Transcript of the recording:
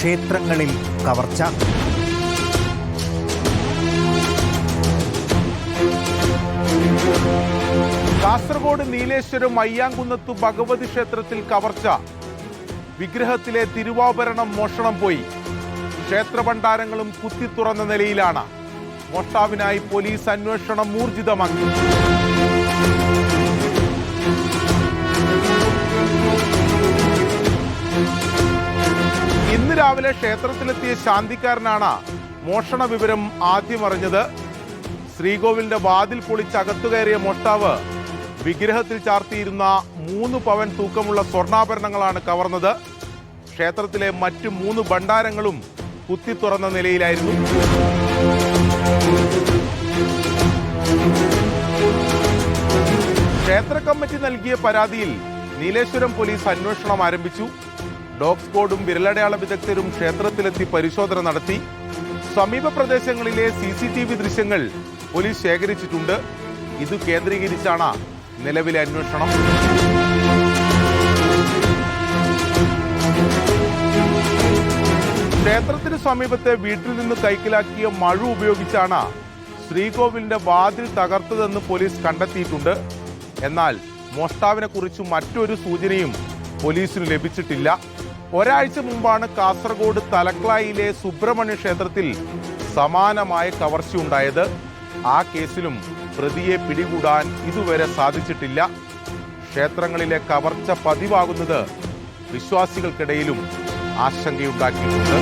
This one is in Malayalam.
ക്ഷേത്രങ്ങളിൽ കവർച്ച. കാസർഗോഡ് നീലേശ്വരം അയ്യാങ്കുന്നത്ത് ഭഗവതി ക്ഷേത്രത്തിൽ കവർച്ച. വിഗ്രഹത്തിലെ തിരുവാഭരണം മോഷണം പോയി. ക്ഷേത്രഭണ്ഡാരങ്ങളും കുത്തി തുറന്ന നിലയിലാണ്. മോഷ്ടാവിനായി പോലീസ് അന്വേഷണം ഊർജിതമാക്കി. രാവിലെ ക്ഷേത്രത്തിലെത്തിയ ശാന്തിക്കാരനാണ് മോഷണ വിവരം ആദ്യം അറിഞ്ഞത്. ശ്രീകോവിലിന്റെ വാതിൽ പൊളിച്ച് അകത്തു കയറിയ മോഷ്ടാവ് വിഗ്രഹത്തിൽ ചാർത്തിയിരുന്ന മൂന്ന് പവൻ തൂക്കമുള്ള സ്വർണാഭരണങ്ങളാണ് കവർന്നത്. ക്ഷേത്രത്തിലെ മറ്റ് മൂന്ന് ഭണ്ഡാരങ്ങളും കുത്തി തുറന്ന നിലയിലായിരുന്നു. ക്ഷേത്ര കമ്മിറ്റി നൽകിയ പരാതിയിൽ നീലേശ്വരം പോലീസ് അന്വേഷണം ആരംഭിച്ചു. ഡോഗ് സ്ക്വാഡും വിരലടയാള വിദഗ്ധരും ക്ഷേത്രത്തിലെത്തി പരിശോധന നടത്തി. സമീപ പ്രദേശങ്ങളിലെ സി സി ടി വി ദൃശ്യങ്ങൾ പോലീസ് ശേഖരിച്ചിട്ടുണ്ട്. ഇത് കേന്ദ്രീകരിച്ചാണ് നിലവിലെ അന്വേഷണം. ക്ഷേത്രത്തിന് സമീപത്തെ വീട്ടിൽ നിന്ന് കൈക്കലാക്കിയ മഴു ഉപയോഗിച്ചാണ് ശ്രീകോവിലിന്റെ വാതിൽ തകർത്തതെന്ന് പോലീസ് കണ്ടെത്തിയിട്ടുണ്ട്. എന്നാൽ മോഷ്ടാവിനെ കുറിച്ച് മറ്റൊരു സൂചനയും പോലീസിന് ലഭിച്ചിട്ടില്ല. ഒരാഴ്ച മുമ്പാണ് കാസർഗോഡ് തലക്ലായിലെ സുബ്രഹ്മണ്യ ക്ഷേത്രത്തിൽ സമാനമായ കവർച്ചയുണ്ടായത് ആ കേസിലും പ്രതിയെ പിടികൂടാൻ ഇതുവരെ സാധിച്ചിട്ടില്ല. ക്ഷേത്രങ്ങളിലെ കവർച്ച പതിവാകുന്നത് വിശ്വാസികൾക്കിടയിലും ആശങ്കയുണ്ടാക്കിയിട്ടുണ്ട്.